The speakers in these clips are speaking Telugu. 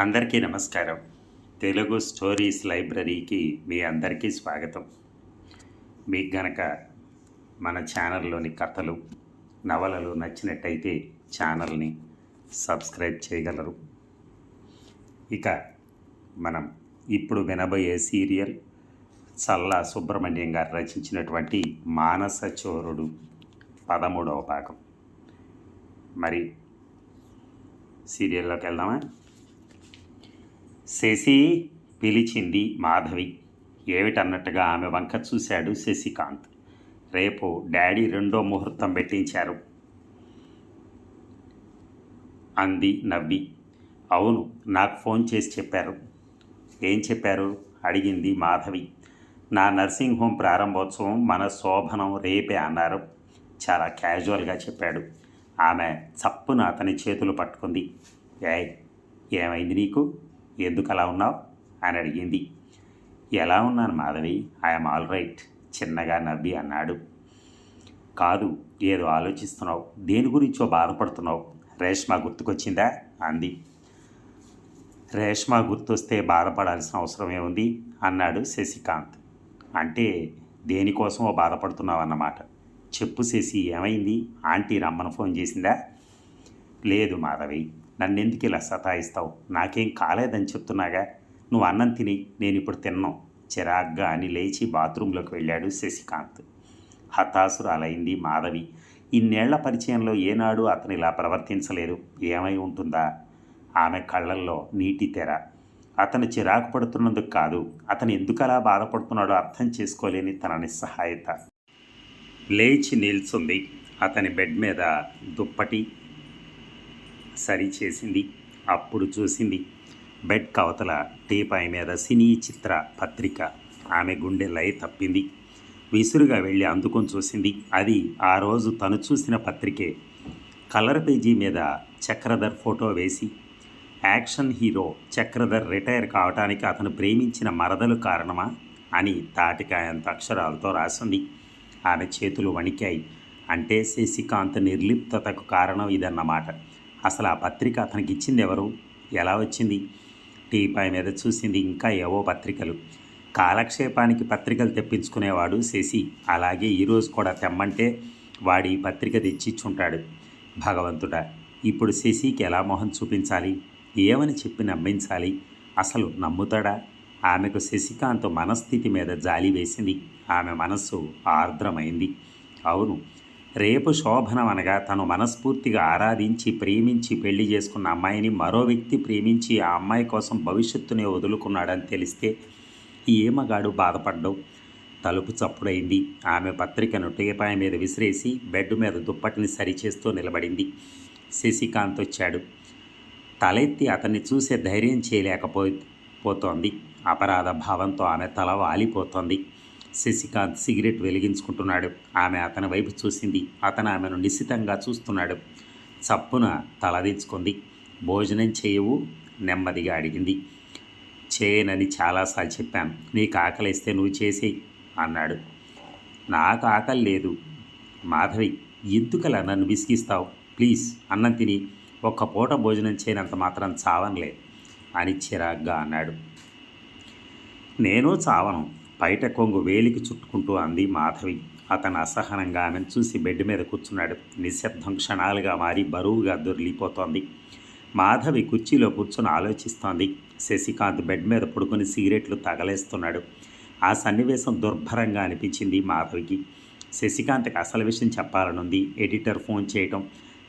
అందరికీ నమస్కారం. తెలుగు స్టోరీస్ లైబ్రరీకి మీ అందరికీ స్వాగతం. మీకు గనక మన ఛానల్లోని కథలు నవలలు నచ్చినట్టయితే ఛానల్ని సబ్స్క్రైబ్ చేయగలరు. ఇక మనం ఇప్పుడు వినబోయే సీరియల్ చల్లా సుబ్రహ్మణ్యం గారు రచించినటువంటి మానస చోరుడు పదమూడవ భాగం. మరి సీరియల్లోకి వెళ్దామా? శశి పిలిచింది మాధవి. ఏమిటన్నట్టుగా ఆమె వంక చూశాడు శశికాంత్. రేపు డాడీ రెండో ముహూర్తం పెట్టించారు. అంది నవ్వి. అవును నాకు ఫోన్ చేసి చెప్పారు. ఏం చెప్పారు? అడిగింది మాధవి. నా నర్సింగ్ హోమ్ ప్రారంభోత్సవం మన శోభనం రేపే అన్నారు. చాలా క్యాజువల్గా చెప్పాడు. ఆమె చప్పున అతని చేతులు పట్టుకుంది. ఏ ఏమైంది నీకు? ఎందుకు అలా ఉన్నావు? అని అడిగింది. ఎలా ఉన్నాను మాధవి? ఐఎమ్ ఆల్ రైట్ చిన్నగా నవ్వి అన్నాడు. కాదు ఏదో ఆలోచిస్తున్నావు. దేని గురించో బాధపడుతున్నావు? రేష్మ గుర్తుకొచ్చిందా? అంది. రేష్మ గుర్తొస్తే బాధపడాల్సిన అవసరం ఏముంది? అన్నాడు శశికాంత్. అంటే దేనికోసమో బాధపడుతున్నావు అన్నమాట. చెప్పు శశి ఏమైంది? ఆంటీ రమ్మను ఫోన్ చేసిందా? లేదు మాధవి నన్నెందుకు ఇలా సతాయిస్తావు? నాకేం కాలేదని చెప్తున్నాగా? నువ్వు అన్నం తిని నేను ఇప్పుడు తిన్నాం. చిరాగ్గా అని లేచి బాత్రూంలోకి వెళ్ళాడు శశికాంత్. హతాసురాలైంది మాధవి. ఇన్నేళ్ళ పరిచయంలో ఏనాడు అతను ఇలా ప్రవర్తించలేదు ఏమై ఉంటుందా? ఆమె కళ్ళల్లో నీటి తెర. అతను చిరాకు పడుతున్నందుకు కాదు. అతను ఎందుకు అలా బాధపడుతున్నాడో అర్థం చేసుకోలేని తన నిస్సహాయత. లేచి నిల్చుంది. అతని బెడ్ మీద దుప్పటి సరి చేసింది. అప్పుడు చూసింది బెడ్ కవతల టీపాయ్ మీద సినీ చిత్ర పత్రిక. ఆమె గుండె లయ తప్పింది. విసురుగా వెళ్ళి అందుకొని చూసింది అది ఆ రోజు తను చూసిన పత్రికే. కలర్ పేజీ మీద చక్రధర్ ఫోటో వేసి యాక్షన్ హీరో చక్రధర్ రిటైర్ కావటానికి అతను ప్రేమించిన మరదలు కారణమా అని తాటికాయంత అక్షరాలతో రాసింది. ఆమె చేతులు వణికాయి. అంటే శశికాంత్ నిర్లిప్తతకు కారణం ఇదన్నమాట. అసలు ఆ పత్రిక అతనికి ఇచ్చింది ఎవరు? ఎలా వచ్చింది? టీపాయ్ మీద చూసింది ఇంకా ఏవో పత్రికలు. కాలక్షేపానికి పత్రికలు తెప్పించుకునేవాడు శశి. అలాగే ఈరోజు కూడా తెమ్మంటే వాడి పత్రిక తెచ్చిచ్చుంటాడు భగవంతుడా ఇప్పుడు శశికి ఎలా మొహం చూపించాలి? ఏమని చెప్పి నమ్మించాలి? అసలు నమ్ముతాడా? ఆమెకు శశికాంత్ మనస్థితి మీద జాలి వేసింది. ఆమె మనస్సు ఆర్ద్రమైంది. అవును రేపు శోభనమనగా తను మనస్ఫూర్తిగా ఆరాధించి ప్రేమించి పెళ్ళి చేసుకున్న అమ్మాయిని మరో వ్యక్తి ప్రేమించి ఆ అమ్మాయి కోసం భవిష్యత్తునే వదులుకున్నాడని తెలిస్తే ఏ మగాడు బాధపడ్డావు. తలుపు చప్పుడైంది. ఆమె పత్రికను టీపాయ మీద విసిరేసి బెడ్ మీద దుప్పటిని సరిచేస్తూ నిలబడింది. శశికాంత్ వచ్చాడు. తలెత్తి అతన్ని చూసే ధైర్యం చేయలేకపో పోతోంది అపరాధ భావంతో ఆమె తల వాలిపోతోంది. శశికాంత్ సిగరెట్ వెలిగించుకుంటున్నాడు. ఆమె అతని వైపు చూసింది. అతను ఆమెను నిశితంగా చూస్తున్నాడు. చప్పున తలదించుకుంది భోజనం చేయవు? నెమ్మదిగా అడిగింది. చేయనని చాలాసార్లు చెప్పాను. నీకు ఆకలిస్తే నువ్వు చేసేయి అన్నాడు. నాకు ఆకలి లేదు. మాధవి ఎందుకలా నన్ను విసిగిస్తావు? ప్లీజ్ అన్నం తిని ఒక్క పూట భోజనం చేయనంత మాత్రం చావనులే అని చిరాగ్గా అన్నాడు. నేను చావను. బయట కొంగు వేలికి చుట్టుకుంటూ అంది మాధవి. అతను అసహనంగా ఆమెను చూసి బెడ్ మీద కూర్చున్నాడు. నిశ్శబ్దం క్షణాలుగా మారి బరువుగా దొరిలిపోతోంది మాధవి కుర్చీలో కూర్చొని ఆలోచిస్తోంది. శశికాంత్ బెడ్ మీద పడుకొని సిగరెట్లు తగలేస్తున్నాడు. ఆ సన్నివేశం దుర్భరంగా అనిపించింది మాధవికి. శశికాంత్కి అసలు విషయం చెప్పాలనుంది. ఎడిటర్ ఫోన్ చేయటం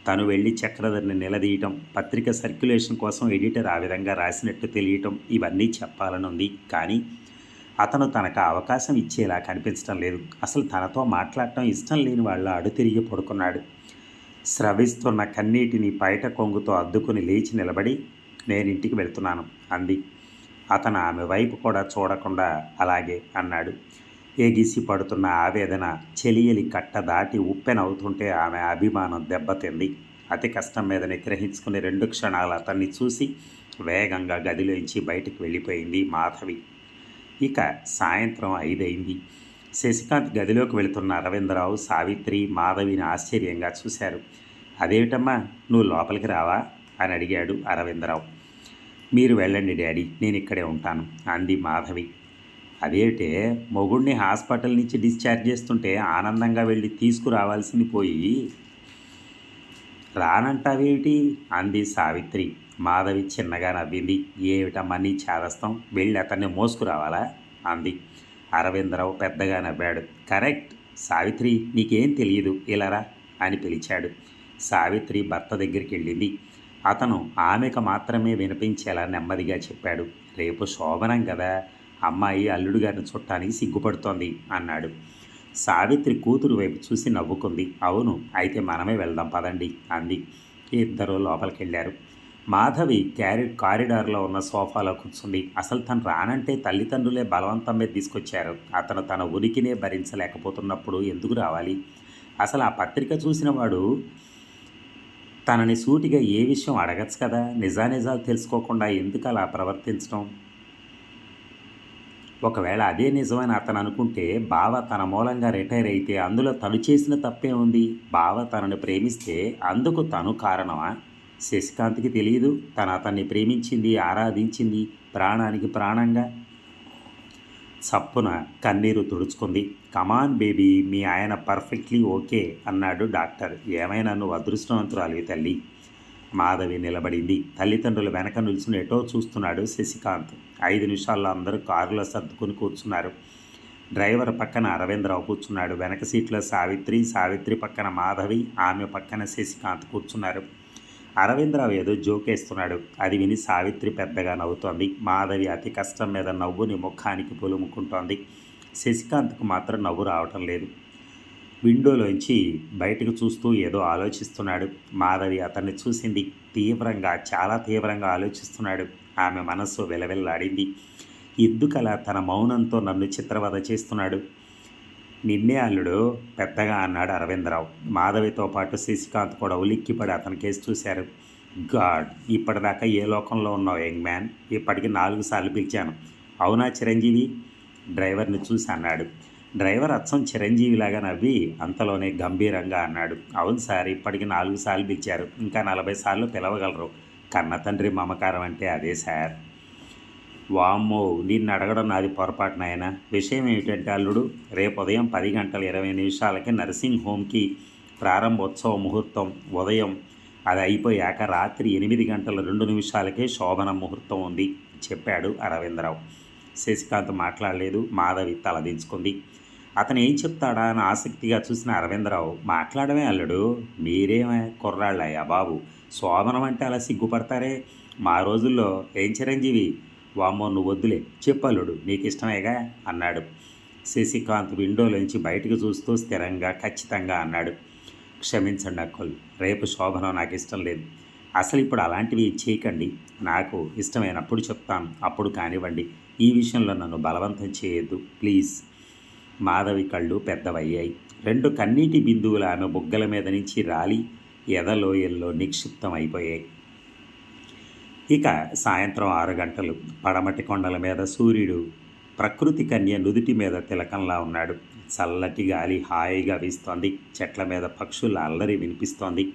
తను వెళ్ళి చక్రధర్ని నిలదీయటం పత్రిక సర్క్యులేషన్ కోసం ఎడిటర్ ఆ విధంగా రాసినట్టు తెలియటం ఇవన్నీ చెప్పాలనుంది. కానీ అతను తనకు అవకాశం ఇచ్చేలా కనిపించడం లేదు. అసలు తనతో మాట్లాడటం ఇష్టం లేని వాళ్ళు అడుతిరిగి పడుకున్నాడు. స్రవిస్తున్న కన్నీటిని బయట కొంగుతో అద్దుకుని లేచి నిలబడి నేను ఇంటికి వెళ్తున్నాను అంది. అతను ఆమె వైపు కూడా చూడకుండా అలాగే అన్నాడు. ఎగిసి పడుతున్న ఆవేదన చెలియలి కట్ట దాటి ఉప్పెనవుతుంటే ఆమె అభిమానం దెబ్బతింది అతి కష్టం మీద నిగ్రహించుకుని రెండు క్షణాలు అతన్ని చూసి వేగంగా గదిలోంచి బయటికి వెళ్ళిపోయింది మాధవి. ఇక సాయంత్రం ఐదైంది. శశికాంత్ గదిలోకి వెళుతున్న అరవిందరావు సావిత్రి మాధవిని ఆశ్చర్యంగా చూశారు. అదేమిటమ్మా నువ్వు లోపలికి రావా? అని అడిగాడు అరవిందరావు. మీరు వెళ్ళండి డాడీ నేను ఇక్కడే ఉంటాను అంది మాధవి. అదేమిటే మొగుడిని హాస్పిటల్ నుంచి డిశ్చార్జ్ చేస్తుంటే ఆనందంగా వెళ్ళి తీసుకురావాల్సింది పోయి రానంటావేమిటి? అంది సావిత్రి. మాధవి చిన్నగా నవ్వింది. ఏమిటమ్మా నీ చేదస్తం వెళ్ళి అతన్ని మోసుకురావాలా? అంది. అరవిందరావు పెద్దగా నవ్వాడు. కరెక్ట్. సావిత్రి నీకేం తెలియదు. ఇలారా అని పిలిచాడు. సావిత్రి భర్త దగ్గరికి వెళ్ళింది. అతను ఆమెకు మాత్రమే వినిపించేలా నెమ్మదిగా చెప్పాడు. రేపు శోభనం కదా. అమ్మాయి అల్లుడు గారిని చుట్టానికి సిగ్గుపడుతోంది అన్నాడు. సావిత్రి కూతురు వైపు చూసి నవ్వుకుంది. అవును. అయితే మనమే వెళ్దాం పదండి అంది. ఇద్దరు లోపలికి వెళ్ళారు మాధవి క్యారి కారిడార్లో ఉన్న సోఫాలో కూర్చుంది. అసలు తను రానంటే తల్లిదండ్రులే బలవంతం మీద తీసుకొచ్చారు. అతను తన ఉనికినే భరించలేకపోతున్నప్పుడు ఎందుకు రావాలి? అసలు ఆ పత్రిక చూసిన వాడు తనని సూటిగా ఏ విషయం అడగచ్చు కదా? నిజానిజాలు తెలుసుకోకుండా ఎందుకు అలా ప్రవర్తించడం? ఒకవేళ అదే నిజమని అతను అనుకుంటే బావ తన మూలంగా రిటైర్ అయితే అందులో తను చేసిన తప్పే ఉంది బావ తనను ప్రేమిస్తే అందుకు తను కారణమా? శశికాంత్కి తెలియదు తను అతన్ని ప్రేమించింది ఆరాధించింది ప్రాణానికి ప్రాణంగా. చప్పున కన్నీరు తుడుచుకుంది. కమాన్ బేబీ మీ ఆయన పర్ఫెక్ట్లీ ఓకే అన్నాడు డాక్టర్. ఏమైనా నువ్వు అదృష్టవంతురాలి తల్లి. మాధవి నిలబడింది. తల్లిదండ్రులు వెనక నిల్చుని ఎటో చూస్తున్నాడు శశికాంత్. ఐదు నిమిషాల్లో అందరూ కారులో సర్దుకుని కూర్చున్నారు. డ్రైవర్ పక్కన అరవిందరావు కూర్చున్నాడు. వెనక సీట్లో సావిత్రి సావిత్రి పక్కన మాధవి ఆమె పక్కన శశికాంత్ కూర్చున్నారు. అరవిందరావు ఏదో జోకేస్తున్నాడు అది విని సావిత్రి పెద్దగా నవ్వుతోంది. మాధవి అతి కష్టం మీద నవ్వుని ముఖానికి పులుముకుంటోంది. శశికాంత్కు మాత్రం నవ్వు రావటం లేదు. విండోలోంచి బయటకు చూస్తూ ఏదో ఆలోచిస్తున్నాడు. మాధవి అతన్ని చూసింది తీవ్రంగా చాలా తీవ్రంగా ఆలోచిస్తున్నాడు. ఆమె మనస్సు వెలవెల్లాడింది. ఎందుకలా తన మౌనంతో నన్ను చిత్రవద చేస్తున్నాడు? నిన్నే అల్లుడు పెద్దగా అన్నాడు అరవిందరావు. మాధవితో పాటు శశికాంత్ కూడా ఉలిక్కిపడి అతని కేసు చూశారు. గాడ్ ఇప్పటిదాకా ఏ లోకంలో ఉన్నావు యంగ్ మ్యాన్? ఇప్పటికి నాలుగు సార్లు పిలిచాను. అవునా చిరంజీవి? డ్రైవర్ని చూసి అన్నాడు. డ్రైవర్ అచ్చం చిరంజీవిలాగా నవ్వి అంతలోనే గంభీరంగా అన్నాడు. అవును సార్ ఇప్పటికి నాలుగు సార్లు పిలిచారు. ఇంకా నలభై సార్లు పిలవగలరు. కన్న తండ్రి మమకారం అంటే అదే సార్. వామ్మో నిన్ను అడగడం నాది పొరపాటు నాయన. విషయం ఏమిటంటే అల్లుడు రేపు ఉదయం పది గంటల ఇరవై నిమిషాలకి నర్సింగ్ హోమ్కి ప్రారంభోత్సవ ముహూర్తం ఉదయం అది అయిపోయాక రాత్రి ఎనిమిది గంటల రెండు నిమిషాలకే శోభన ముహూర్తం ఉంది చెప్పాడు అరవిందరావు. శశికాంత్ మాట్లాడలేదు మాధవి తలదించుకుంది అతను ఏం చెప్తాడా అని ఆసక్తిగా చూసిన అరవిందరావు మాట్లాడమే అల్లుడు మీరేమే కుర్రాళ్ళయ్యా బాబు శోభనం అంటే అలా సిగ్గుపడతారే? మా రోజుల్లో ఏం చిరంజీవి వామ్మో నువ్వు వద్దులే చెప్పల్లుడు నీకు ఇష్టమేగా అన్నాడు. శశికాంత్ విండోలోంచి బయటకు చూస్తూ స్థిరంగా ఖచ్చితంగా అన్నాడు. క్షమించండి అక్కలు రేపు శోభనం నాకు ఇష్టం లేదు. అసలు ఇప్పుడు అలాంటివి చేయకండి. నాకు ఇష్టమైనప్పుడు చెప్తాను అప్పుడు కానివ్వండి. ఈ విషయంలో నన్ను బలవంతం చేయొద్దు ప్లీజ్. మాధవి కళ్ళు పెద్దవయ్యాయి. రెండు కన్నీటి బిందువులు ఆమె బుగ్గల మీద నుంచి రాలి ఎదలోయల్లో నిక్షిప్తం అయిపోయాయి ఇక సాయంత్రం ఆరు గంటలు పడమటి కొండల మీద సూర్యుడు ప్రకృతి కన్య నుదుటి మీద తిలకంలా ఉన్నాడు. చల్లటి గాలి హాయిగా వీస్తోంది. చెట్ల మీద పక్షుల అల్లరి వినిపిస్తోంది.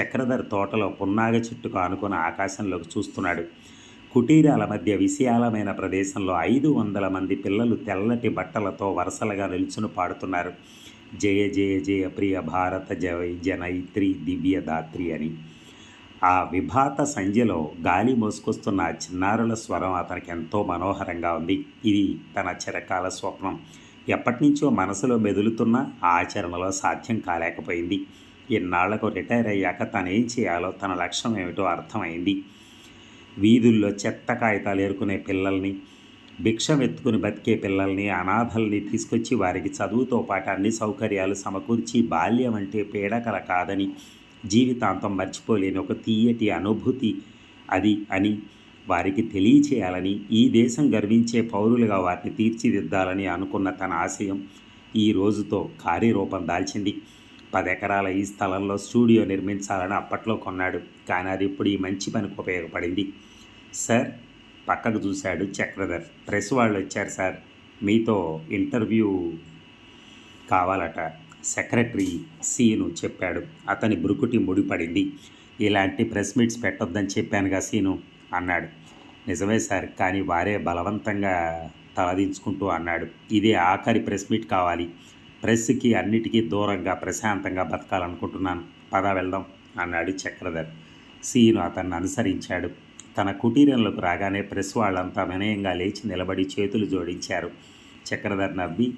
చక్రధర్ తోటలో పున్నాగ చెట్టుకు ఆనుకుని ఆకాశంలోకి చూస్తున్నాడు. కుటీరాల మధ్య విశాలమైన ప్రదేశంలో ఐదు వందల మంది పిల్లలు తెల్లటి బట్టలతో వరుసలుగా నిల్చుని పాడుతున్నారు. జయ జయ జయ ప్రియ భారత జయ జనైత్రి దివ్య దాత్రి అని. ఆ విభాత సంధ్యలో గాలి మోసుకొస్తున్న చిన్నారుల స్వరం అతనికి ఎంతో మనోహరంగా ఉంది. ఇది తన చిరకాల స్వప్నం. ఎప్పటినుంచో మనసులో మెదులుతున్న ఆచరణలో సాధ్యం కాలేకపోయింది. ఇన్నాళ్ళకు రిటైర్ అయ్యాక తనేం చేయాలో తన లక్ష్యం ఏమిటో అర్థమైంది. వీధుల్లో చెత్త కాగితాలు ఏరుకునే పిల్లల్ని భిక్షం ఎత్తుకుని బతికే పిల్లల్ని అనాథల్ని తీసుకొచ్చి వారికి చదువుతో పాటు అన్ని సౌకర్యాలు సమకూర్చి బాల్యం అంటే పీడకల కాదని జీవితాంతం మర్చిపోలేని ఒక తీయటి అనుభూతి అది అని వారికి తెలియచేయాలని ఈ దేశం గర్వించే పౌరులుగా వారిని తీర్చిదిద్దాలని అనుకున్న తన ఆశయం ఈ రోజుతో కార్యరూపం దాల్చింది. పదెకరాల ఈ స్థలంలో స్టూడియో నిర్మించాలని అప్పట్లో కొన్నాడు కానీ అది ఇప్పుడు ఈ మంచి పనికి ఉపయోగపడింది. సార్ పక్కకు చూశాడు చక్రధర్. ప్రెస్ వాళ్ళు వచ్చారు సార్. మీతో ఇంటర్వ్యూ కావాలట. సెక్రటరీ సీను చెప్పాడు. అతని బ్రుకుటి ముడిపడింది ఇలాంటి ప్రెస్ మీట్స్ పెట్టొద్దని చెప్పానుగా సీను అన్నాడు. నిజమే సార్ కానీ వారే బలవంతంగా తలదించుకుంటూ అన్నాడు. ఇదే ఆఖరి ప్రెస్ మీట్ కావాలి. ప్రెస్కి అన్నిటికీ దూరంగా ప్రశాంతంగా బతకాలనుకుంటున్నాను. పద వెళ్దాం అన్నాడు చక్రధర్. సీను అతన్ని అనుసరించాడు. తన కుటీరంలోకి రాగానే ప్రెస్ వాళ్ళంతా వినయంగా లేచి నిలబడి చేతులు జోడించారు. చక్రధర్ నవ్వి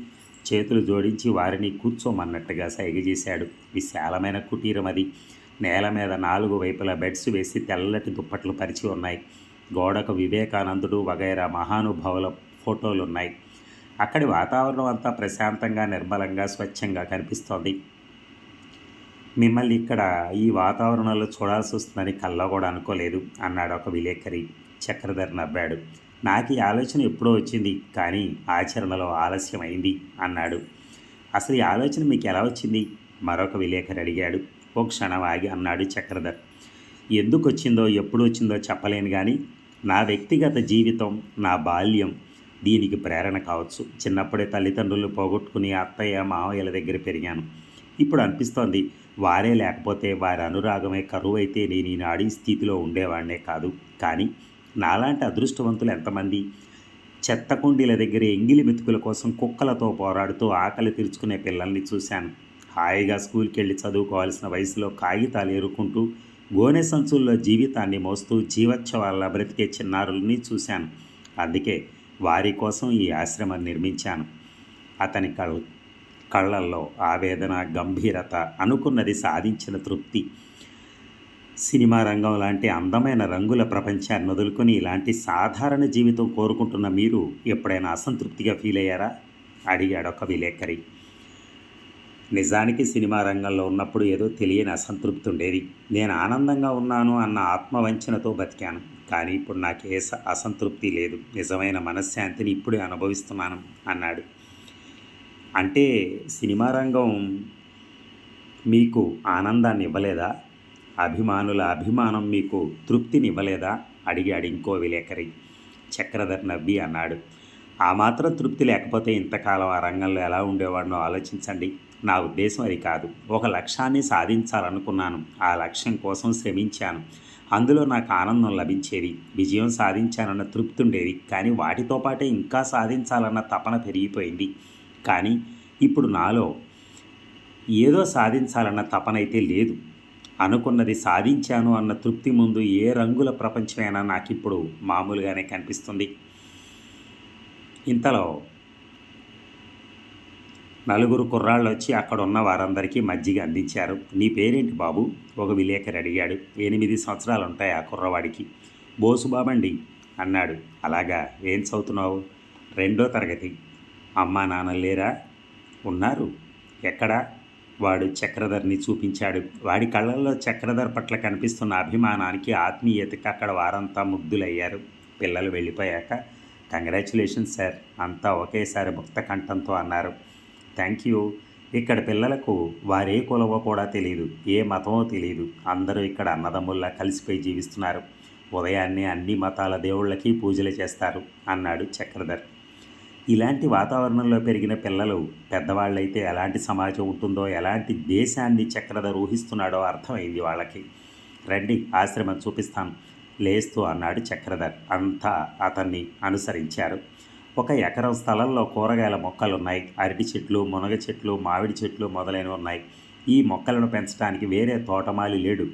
చేతులు జోడించి వారిని కూర్చోమన్నట్టుగా సైగ చేశాడు విశాలమైన కుటీరం అది. నేల మీద నాలుగు వైపులా బెడ్స్ వేసి తెల్లటి దుప్పట్లు పరిచి ఉన్నాయి. గోడకు వివేకానందుడు వగైరా మహానుభావుల ఫోటోలు ఉన్నాయి అక్కడి వాతావరణం అంతా ప్రశాంతంగా నిర్మలంగా స్వచ్ఛంగా కనిపిస్తోంది. మిమ్మల్ని ఇక్కడ ఈ వాతావరణంలో చూడాల్సి వస్తుందని కల్లో కూడా అనుకోలేదు అన్నాడు ఒక విలేకరి. చక్రధర్ నవ్వాడు. నాకు ఈ ఆలోచన ఎప్పుడో వచ్చింది కానీ ఆచరణలో ఆలస్యమైంది అన్నాడు. అసలు ఈ ఆలోచన మీకు ఎలా వచ్చింది? మరొక విలేకరు అడిగాడు. ఓ క్షణం ఆగి అన్నాడు చక్రధర్. ఎందుకు వచ్చిందో ఎప్పుడు వచ్చిందో చెప్పలేను కానీ నా వ్యక్తిగత జీవితం నా బాల్యం దీనికి ప్రేరణ కావచ్చు. చిన్నప్పుడే తల్లిదండ్రులు పోగొట్టుకుని అత్తయ్య మావయ్యల దగ్గర పెరిగాను. ఇప్పుడు అనిపిస్తోంది వారే లేకపోతే వారి అనురాగమే కరువైతే నేను ఈనాడు ఈ స్థితిలో ఉండేవాడినే కాదు. కానీ నాలాంటి అదృష్టవంతులు ఎంతమంది? చెత్త కుండీల దగ్గర ఎంగిలి మెతుకుల కోసం కుక్కలతో పోరాడుతూ ఆకలి తీర్చుకునే పిల్లల్ని చూశాను. హాయిగా స్కూల్కి వెళ్ళి చదువుకోవాల్సిన వయసులో కాగితాలు ఎరుక్కుంటూ గోనె సంచుల్లో జీవితాన్ని మోస్తూ జీవోత్సవాల బ్రతికే చిన్నారుల్ని చూశాను. అందుకే వారి కోసం ఈ ఆశ్రమం నిర్మించాను. అతని కళ కళ్ళల్లో ఆవేదన గంభీరత అనుకున్నది సాధించిన తృప్తి. సినిమా రంగం లాంటి అందమైన రంగుల ప్రపంచాన్ని వదులుకొని ఇలాంటి సాధారణ జీవితం కోరుకుంటున్న మీరు ఎప్పుడైనా అసంతృప్తిగా ఫీల్ అయ్యారా? అడిగాడు ఒక విలేకరి. నిజానికి సినిమా రంగంలో ఉన్నప్పుడు ఏదో తెలియని అసంతృప్తి ఉండేది. నేను ఆనందంగా ఉన్నాను అన్న ఆత్మవంచనతో బతికాను. కానీ ఇప్పుడు నాకు ఏ అసంతృప్తి లేదు. నిజమైన మనశ్శాంతిని ఇప్పుడే అనుభవిస్తున్నాను అన్నాడు. అంటే సినిమా రంగం మీకు ఆనందాన్ని ఇవ్వలేదా? అభిమానుల అభిమానం మీకు తృప్తినివ్వలేదా? అడిగాడు ఇంకో విలేకరి. చక్రధర్ నవ్వి అన్నాడు. ఆ మాత్రం తృప్తి లేకపోతే ఇంతకాలం ఆ రంగంలో ఎలా ఉండేవాడినో ఆలోచించండి. నా ఉద్దేశం అది కాదు. ఒక లక్ష్యాన్ని సాధించాలనుకున్నాను. ఆ లక్ష్యం కోసం శ్రమించాను. అందులో నాకు ఆనందం లభించేది. విజయం సాధించానన్న తృప్తి ఉండేది కానీ వాటితో పాటే ఇంకా సాధించాలన్న తపన పెరిగిపోయింది. కానీ ఇప్పుడు నాలో ఏదో సాధించాలన్న తపనైతే లేదు. అనుకున్నది సాధించాను అన్న తృప్తి ముందు ఏ రంగుల ప్రపంచమైనా నాకు ఇప్పుడు మామూలుగానే కనిపిస్తుంది. ఇంతలో నలుగురు కుర్రాళ్ళు వచ్చి అక్కడ ఉన్న వారందరికీ మజ్జిగ అందించారు. నీ పేరేంటి బాబు? ఒక విలేకరి అడిగాడు. ఎనిమిది సంవత్సరాలు ఉంటాయి ఆ కుర్రవాడికి. బోసుబాబండి అన్నాడు. అలాగా? ఏం చదువుతున్నావు? రెండో తరగతి. అమ్మా నాన్న లేరా? ఉన్నారు. ఎక్కడా? వాడు చక్రధర్ని చూపించాడు. వాడి కళ్ళల్లో చక్రధర్ పట్ల కనిపిస్తున్న అభిమానానికి ఆత్మీయతకి అక్కడ వారంతా ముగ్ధులయ్యారు. పిల్లలు వెళ్ళిపోయాక కంగ్రాచులేషన్స్ సార్ అంతా ఒకేసారి ముక్త కంఠంతో అన్నారు. Thank you. ఇక్కడ పిల్లలకు వారే కులవో కూడా తెలియదు ఏ మతమో తెలియదు అందరూ ఇక్కడ అన్నదమ్ముల్లా కలిసిపోయి జీవిస్తున్నారు. ఉదయాన్నే అన్ని మతాల దేవుళ్ళకి పూజలు చేస్తారు అన్నాడు చక్రధర్. ఇలాంటి వాతావరణంలో పెరిగిన పిల్లలు పెద్దవాళ్ళైతే ఎలాంటి సమాజం ఉంటుందో ఎలాంటి దేశాన్ని చక్రద ఊహిస్తున్నాడో అర్థమైంది వాళ్ళకి. రండి ఆశ్రమం చూపిస్తాను లేస్తూ అన్నాడు చక్రధర్ అంతా అతన్ని అనుసరించారు. ఒక ఎకరం స్థలంలో కూరగాయల మొక్కలు ఉన్నాయి అరటి చెట్లు మునగ చెట్లు మామిడి చెట్లు మొదలైనవి ఉన్నాయి. ఈ మొక్కలను పెంచడానికి వేరే తోటమాలి లేడు.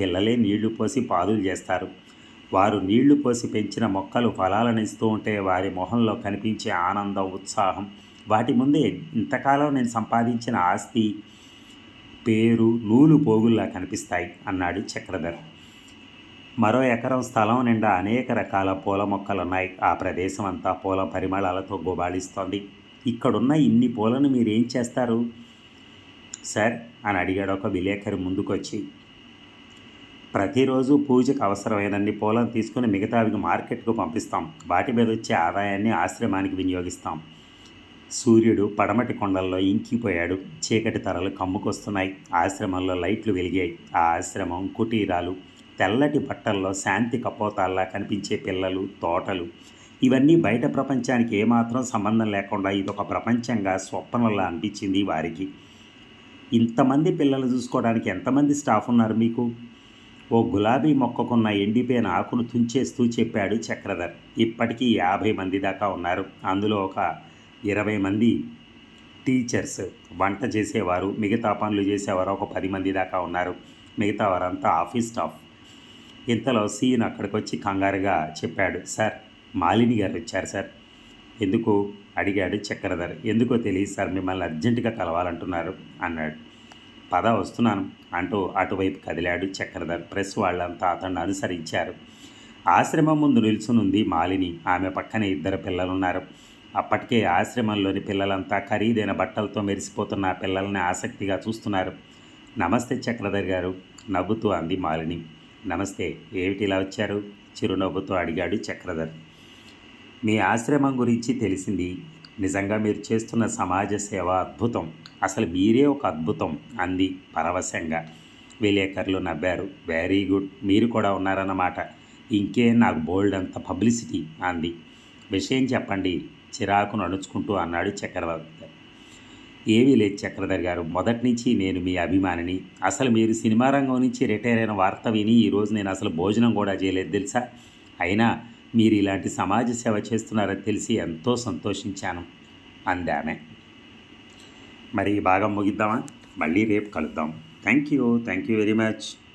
పిల్లలే నీళ్ళు పోసి పాదులు చేస్తారు. వారు నీళ్ళు పోసి పెంచిన మొక్కలు ఫలాలను ఇస్తూ ఉంటే వారి మొహంలో కనిపించే ఆనందం ఉత్సాహం. వాటి ముందే ఇంతకాలం నేను సంపాదించిన ఆస్తి పేరు నూలు పోగుల్లా కనిపిస్తాయి అన్నాడు చక్రధర్. మరో ఎకరం స్థలం నిండా అనేక రకాల పూల మొక్కలున్నాయి. ఆ ప్రదేశం అంతా పూల పరిమళాలతో గుబాళిస్తోంది ఇక్కడున్న ఇన్ని పూలను మీరేం చేస్తారు? సార్ అని అడిగాడు ఒక విలేకరి ముందుకొచ్చి. ప్రతిరోజు పూజకు అవసరమైనన్ని పూలను తీసుకుని మిగతావి మార్కెట్కు పంపిస్తాం. వాటి మీద వచ్చే ఆదాయాన్ని ఆశ్రమానికి వినియోగిస్తాం. సూర్యుడు పడమటి కొండల్లో ఇంకిపోయాడు. చీకటి తరలు కమ్ముకొస్తున్నాయి. ఆశ్రమంలో లైట్లు వెలిగాయి. ఆ ఆశ్రమం కుటీరాలు తెల్లటి బట్టల్లో శాంతి కపోతాల్లా కనిపించే పిల్లలు తోటలు. ఇవన్నీ బయట ప్రపంచానికి ఏమాత్రం సంబంధం లేకుండా ఇదొక ప్రపంచంగా స్వప్నంలా అనిపించింది వారికి. ఇంతమంది పిల్లలు చూసుకోవడానికి ఎంతమంది స్టాఫ్ ఉన్నారు మీకు? ఓ గులాబీ మొక్కకున్న ఎండిపోయిన ఆకును తుంచేస్తూ చెప్పాడు చక్రధర్. ఇప్పటికీ యాభై మంది దాకా ఉన్నారు. అందులో ఒక ఇరవై మంది టీచర్స్. వంట చేసేవారు మిగతా పనులు చేసేవారు ఒక పది మంది దాకా ఉన్నారు. మిగతా వారంతా ఆఫీస్ స్టాఫ్. ఇంతలో సీన్ అక్కడికి వచ్చి కంగారుగా చెప్పాడు. సార్ మాలిని గారు వచ్చారు సార్. ఎందుకు? అడిగాడు చక్రధర్. ఎందుకో తెలియదు సార్ మిమ్మల్ని అర్జెంటుగా కలవాలంటున్నారు అన్నాడు. పద వస్తున్నాను అంటూ అటువైపు కదిలాడు చక్రధర్. ప్రెస్ వాళ్ళంతా అతన్ని అనుసరించారు. ఆశ్రమం ముందు నిల్చునుంది మాలిని. ఆమె పక్కనే ఇద్దరు పిల్లలున్నారు. అప్పటికే ఆశ్రమంలోని పిల్లలంతా ఖరీదైన బట్టలతో మెరిసిపోతున్న పిల్లల్ని ఆసక్తిగా చూస్తున్నారు. నమస్తే చక్రధర్ గారు నవ్వుతూ అంది మాలిని. నమస్తే ఏమిటి ఇలా వచ్చారు? చిరునవ్వుతో అడిగాడు చక్రధర్. మీ ఆశ్రమం గురించి తెలిసింది. నిజంగా మీరు చేస్తున్న సమాజ సేవ అద్భుతం. అసలు మీరే ఒక అద్భుతం అంది పరవశంగా. విలేకరులు నవ్వారు. Very good. మీరు కూడా ఉన్నారన్నమాట. ఇంకే నాకు బోల్డ్ అంత పబ్లిసిటీ అంది. విషయం చెప్పండి. చిరాకును అణుచుకుంటూ అన్నాడు చక్రవర్తి. ఏమీ లేదు చక్రధర్ గారు. మొదటి నుంచి నేను మీ అభిమానిని. అసలు మీరు సినిమా రంగం నుంచి రిటైర్ అయిన వార్త విని ఈరోజు నేను అసలు భోజనం కూడా చేయలేదు తెలుసా? అయినా మీరు ఇలాంటి సమాజ సేవ చేస్తున్నారని తెలిసి ఎంతో సంతోషించాను అందామె. మరి ఈ భాగం ముగిద్దామా? మళ్ళీ రేపు కలుద్దాం. Thank you thank you very much.